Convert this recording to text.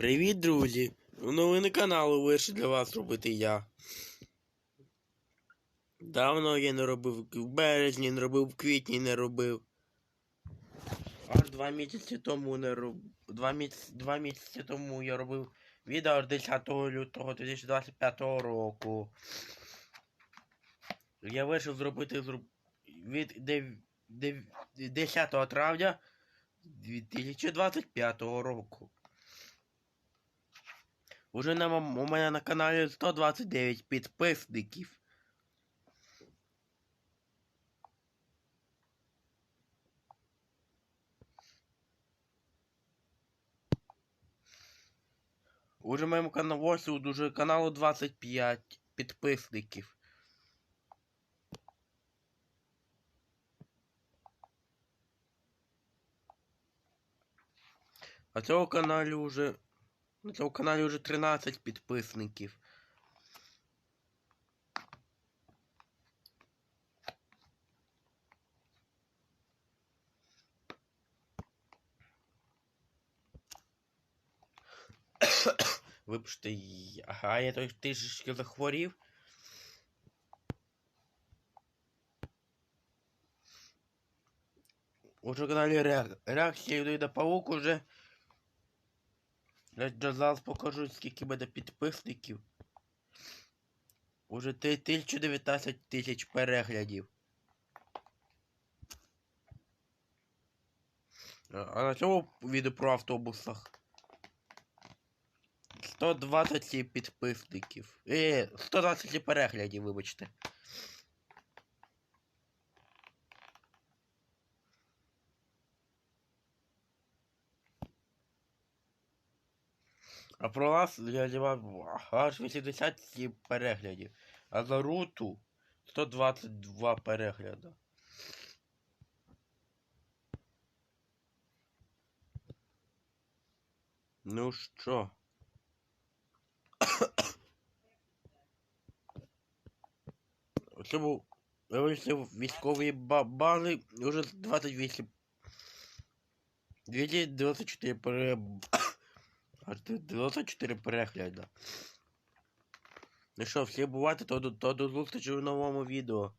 Привіт, друзі! Новини каналу вирішив для вас робити я. Давно я не робив в березні, не робив в квітні не робив. Аж два місяці тому не робив. Два, місяці... два місяці тому я робив відео 10 лютого 2025 року. Я вирішив зробити зроб... від дев... Дев... 10 травня 2025 року. Уже на, у мене на каналі 129 підписників. Уже моєму каналу ось уже каналу 25 підписників. А цього каналі уже на цьому каналі вже 13 підписників. Вибачте, ага, я той трішечки захворів. Уже на каналі реак... реакція йду до паук уже. Я зараз покажу, скільки буде підписників. Уже 3019 тисяч переглядів. А на цьому відео про автобусах 127 підписників. Е, 120 переглядів, вибачте. А про вас я знімав аж 87 переглядів. А за руту 122 перегляда. Ну що? Це був вивезли військові ба- бази вже 28. 294 пере... Аж 94 перегляда. Ну що, всі бувати, то, до- то до зустрічі в новому відео.